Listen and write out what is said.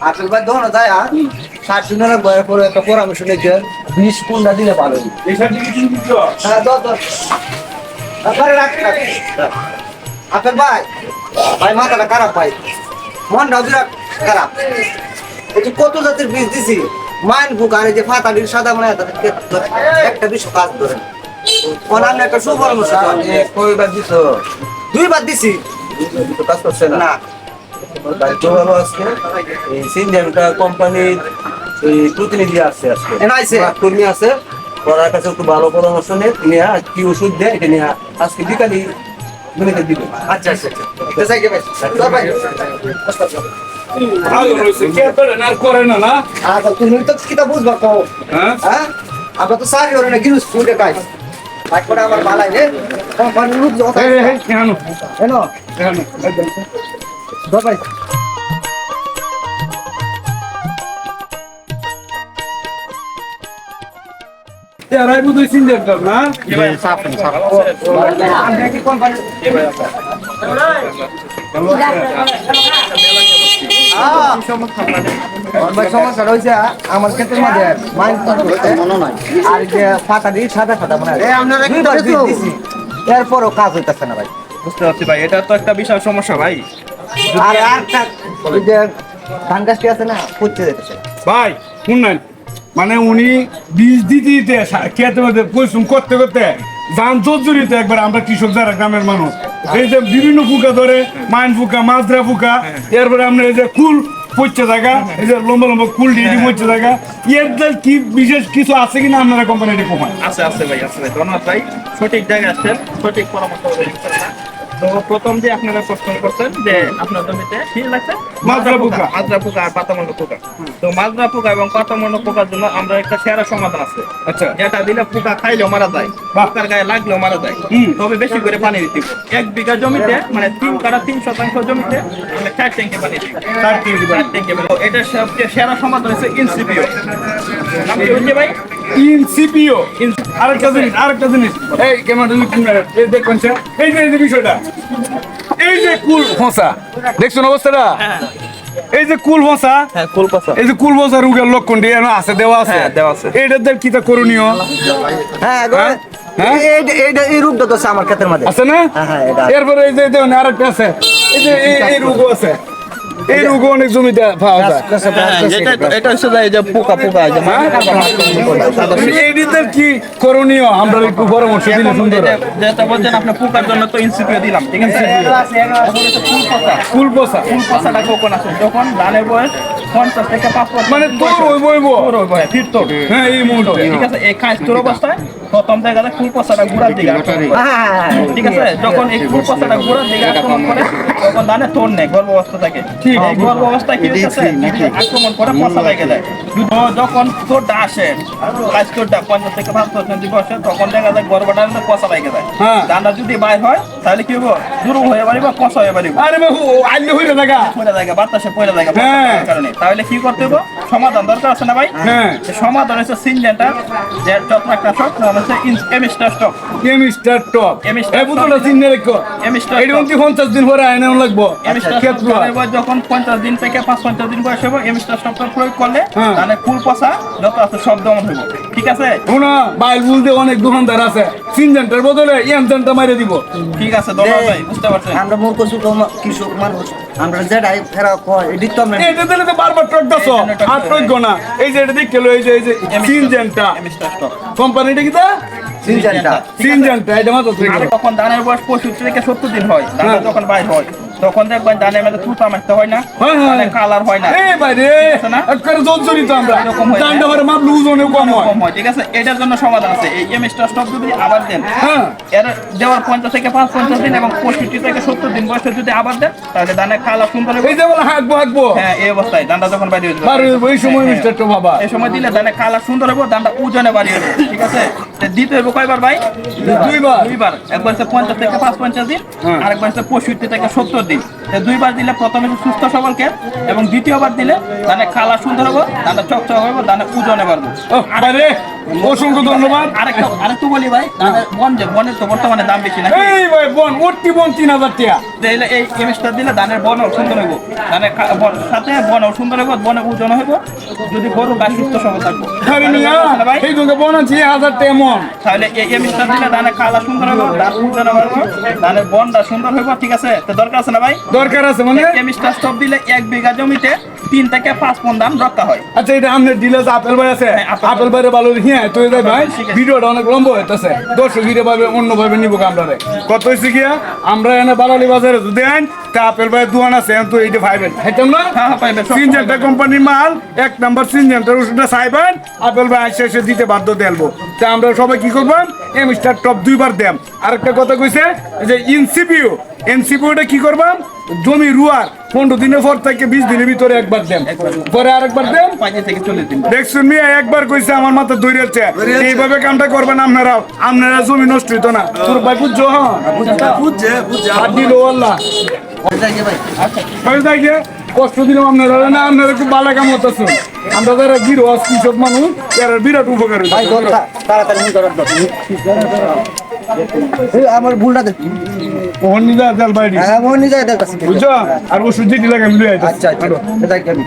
Apple ভাই দোনো যায় আর ষাট দিনের বয়ের পরে একটা পরামর্শ নিয়েছে বিশ কোনটা দিলে ভালো হবে। হ্যাঁ দশ দশ। তারপরে রাখ রাখ, রাখ। ভাই ভাই মাথাটা খারাপ ভাই। মনটাও বিরাট খারাপ। এই কত জাতের বীজ দিছি মাইন বুক আর এই যে ফাতা বীজ সাদা মানে একটা বিশ্ব কাজ ধরে। একটা সুপরামর্শ দেন। কয়বার দুইবার দিছি কাজ করছে না? না। দায়িত্ব ভালো আজকে কোম্পানির এই প্রতিনিধি আছে আজকে কর্মী আছে একটু ভালো পরামর্শ নেই নিয়ে কি ওষুধ দেয় আজকে বিকালই দুনিতে দিবে আচ্ছা আচ্ছা। আমরা তো সারি ওরে না গিনুস ফুটে খাই ভাই আমার বালাই রে কোম্পানি রূপ যত এই, ভাই কি ভাই হয়েছে আমার ক্ষেত্রের মধ্যে মাইন্ড মনে নয় আর যে ফাটা দিয়ে সাদা সাদা মনে হয়। এরপরও কাজ হইতেছে না ভাই। বুঝতে পারছি ভাই এটা তো একটা বিশাল সমস্যা ভাই। আর আরেকটা ধান গাছটি আছে না পচে যেতেছে ভাই শুনলেন? মানে উনি বীজ দিতে দিতে খেতে মধ্যে পরিশ্রম করতে করতে যান জর্জরিত একবার আমরা কৃষক যারা গ্রামের মানুষ এই যে বিভিন্ন ফুকা ধরে মাইন ফুকা মাজরা ফুকা এরপরে আমরা এই যে কুল পচছে থাকা এই যে লম্বা লম্বা কুল দিয়ে পচছে থাকা এর কি বিশেষ কিছু আছে কিনা আপনারা কোম্পানিটি আছে আছে ভাই আছে ধন্যবাদ ভাই। সঠিক জায়গায় আসছেন সঠিক পরামর্শ। তো প্রথম যে আপনারা প্রশ্ন করছেন যে আপনার জমিতে কি লাগছে? মাজরা পোকা। মাজরা পোকা আর পাতামন্ড পোকা। তো মাজরা পোকা এবং পাতামন্ড পোকার জন্য আমরা একটা সেরা সমাধান আছে। আচ্ছা। যেটা দিলে পোকা খাইলেও মারা যায়। পোকার গায়ে লাগলেও মারা যায়। তবে বেশি করে পানি দিতে এক বিঘা জমিতে মানে তিন কাটা তিন শতাংশ জমিতে আমরা চার ট্যাঙ্কি পানি দিই। চার ট্যাঙ্কি পানি। এটা সবচেয়ে সেরা সমাধান হচ্ছে ইনসিপিও নাম কি ভাই? ইনসিপিও আরেকটা জিনিস আরেকটা জিনিস। এই কেমন এই স্যার, এই যে এই যে বিষয়টা। এই যে কুল ফসা দেখছেন অবস্থাটা? এই যে কুল ফসা হ্যাঁ কুলপাসা এই যে কুল ফসা রোগের লক্ষণ দিয়ে আছে দেওয়া আছে। হ্যাঁ, দেওয়া আছে। এইটার দ্বারা কিতা করণীয়? হ্যাঁ হ্যাঁ? হ্যাঁ? এই- এইটা এই রূপটা তো আমার ক্ষেতের মধ্যে। আছে না? হ্যাঁ, হ্যাঁ। এরপরে এই যে আরেকটা আছে। এই যে এই- এই রোগও আছে। এই রোগও অনেক জমিতে পাওয়া যায়। হ্যাঁ, এটা হচ্ছে যে- যে পোকা পোকা? এইটার কি করণীয়? আমরা একটু পরামর্শ দিলে সুন্দর যেটা বলছেন আপনি পোকার জন্য তো ইনসিপিও দিলাম ঠিক আছে? ফুল পচা ফুল পচাটা কখন আছে? যখন ধানের বয়স পঞ্চাশ থেকে পাঁচ মানে তোর ওই বইব তোর। হ্যাঁ এই মুহূর্তে। ঠিক আছে? এই খাস তোর অবস্থায়? প্রথম দেখা যায় ফুল পচাটা ঘুরার দিকে। হ্যাঁ, হ্যাঁ, হ্যাঁ। ঠিক আছে। যখন এই ফুল পচাটা ঘুরার দিকে আক্রমণ করে তখন ধানে তোর নেই গর্ভ অবস্থা থাকে ঠিক এই গর্ভ অবস্থায় কি হচ্ছে আক্রমণ করে পচা লেগে যায়। যখন তোরটা আসে তোরটা পঞ্চাশ থেকে পাঁচ পার্সেন্ট বসে তখন দেখা যায় গর্ভটা পচা লেগে যায়। হ্যাঁ। ধানটা যদি বাইর হয় তাহলে কি হব দুরু হয়ে পারিব পচা হয়ে পারিব আরে বাবু আইলে হইলে জায়গা বাতাসে জায়গা। কারণে। তাহলে কি করতে হবে সমাধান দরকার আছে না ভাই। সমাধান হচ্ছে যে নাম হচ্ছে এমিস্টার টপ। এই রেখো। এটা পঞ্চাশ দিন পরে আইনে লাগবো। এমিস্টার যখন পঞ্চাশ দিন থেকে পাঁচ পঞ্চাশ দিন বয়স হবে এমিস্টার স্টকটা প্রয়োগ করলে হ্যাঁ। তাহলে ফুল পচা যত আছে সব দমন হইব। ঠিক আছে? শোনা বাইল বুলতে অনেক দোকানদার আছে। সিনজেন্টার বদলে ইয়ামজেন্টা মাইরে দিব। ঠিক আছে বুঝতে পারছেন আমরা মূর্খ সুখ কৃষক মানুষ। আমরা যেটাই ফেরা কয় এটি তো আমরা এটা দিলে তো বারবার টক দাস। এই আর যে এটা এই যে এই যে সিনজেন্টা। কোম্পানিটা কি Huh? সিনজেনটা। সিনজেন্টা। এটা মাত্র আর যখন ধানের বয়স পঁয়ষট্টি থেকে সত্তর দিন হয়। হ্যাঁ। যখন বাইর হয় তখন দেখবেন ধানের মধ্যে তুতা মারতে হয় না হয়, হয়। কালার হয় না। এ বাইরে আছে না? একবারে আমরা। এরকম হয়ে যায়। দান্ডা ভরে মাপলে ওজনে কম হয়। কম হয় ঠিক আছে? এটার জন্য সমাধান আছে। এই এমএসটা স্টক যদি আবার দেন হ্যাঁ। এর দেওয়ার পঞ্চাশ থেকে পাঁচ পঞ্চাশ দিন এবং পঁয়ষট্টি থেকে সত্তর দিন বয়সে যদি আবার দেন তাহলে সুন্দর হবে। এই যে বলে হাঁকবো হাঁকবো। হ্যাঁ এই অবস্থায় যখন হয়ে যাবে। বারো সময় মিস্টার তো বাবা। এই সময় দিলে সুন্দর হবে ধানটা ওজনে বাড়ি হবে ঠিক আছে? তো কয়বার ভাই? দুইবার। দুইবার। একবার হচ্ছে পঞ্চাশ থেকে পাঁচ পঞ্চাশ দিন আর একবার হচ্ছে পঁয়ষট্টি থেকে সত্তর দিন। দুইবার দিলে প্রথমে সুস্থ সবলকে এবং দ্বিতীয়বার দিলে তাহলে খালা সুন্দর হব তাহলে চকচক হব তাহলে ওজনে বাড়বে অসংখ্য ধন্যবাদ। আরেকটা আরেকটু বলি ভাই বন যে বনের তো বর্তমানে দাম বেশি নাকি? এই ভাই বোন ওটি বোন তিন হাজার টাকা। তাহলে এই কেমিস্টার দিলে ধানের বন সুন্দর হইব। ধানের বন সাথে বন সুন্দর হইব বনে ওজন হইব। যদি গরু গাছ সুস্থ থাকব। না এই বোন আছে হাজার টাকা মন। তাহলে এই কেমিস্টার দিলে ধানের খালা সুন্দর হইব ধান ওজন হইব ধানের বনটা সুন্দর হইব ঠিক আছে? তো দরকার আছে না ভাই? দরকার আছে মানে? কেমিস্টার স্টপ দিলে এক বিঘা জমিতে তিন থেকে পাঁচ পন রক্ষা হয়। আচ্ছা এটা আমাদের ডিলার আপেল ভাই আছে হ্যাঁ, আপেল ভাই। আপেল ভালো হ্যাঁ তুই যাই ভাই। ভিডিওটা অনেক লম্বা হইতেছে। দর্শক পাবে অন্য ভাবে নিবো আমরা কত হয়েছে গিয়া? আমরা এনে বালালি বাজারে যদি আইন তা আপেল ভাই দোয়ান আছে তো এইটা ভাইবেন না সিনজেন্টা কোম্পানির মাল এক নাম্বার সিনজেন্টার ওষুধটা চাইবেন আপেল ভাই আসে এসে দিতে বাধ্য দেলবো তা আমরা সবাই কি করবেন এম স্টার টপ দুইবার দেম। আরেকটা কথা কইছে যে ইনসিপিউ এনসিপিউটা কি করবাম জমি রুয়ার। পনেরো দিনের পর থেকে বিশ দিনের ভিতরে একবার দেম পরে আরেকবার দিন। দেখছুন মিয়া একবার কইছে আমার মাথা দৌড়ে যাচ্ছে এইভাবে কামটা করবেন আপনারাও। আপনারা জমি নষ্ট হইতো না। তোর ভাই বুঝছ হ্যাঁ? হাত দিল আল্লাহ। কষ্ট দিলাম আপনারা না আপনারা খুব ভালো কাম হতেছে আমরা যারা গিরো কৃষক মানুষ এরা বিরাট উপকার তাড়াতাড়ি আমার ভুলটা দেখ। ওহন যা জাল বাইরে হ্যাঁ মনে যায় দেখতেছি বুঝছ? আর লাগে আমি লুই আচ্ছা আচ্ছা। আমি।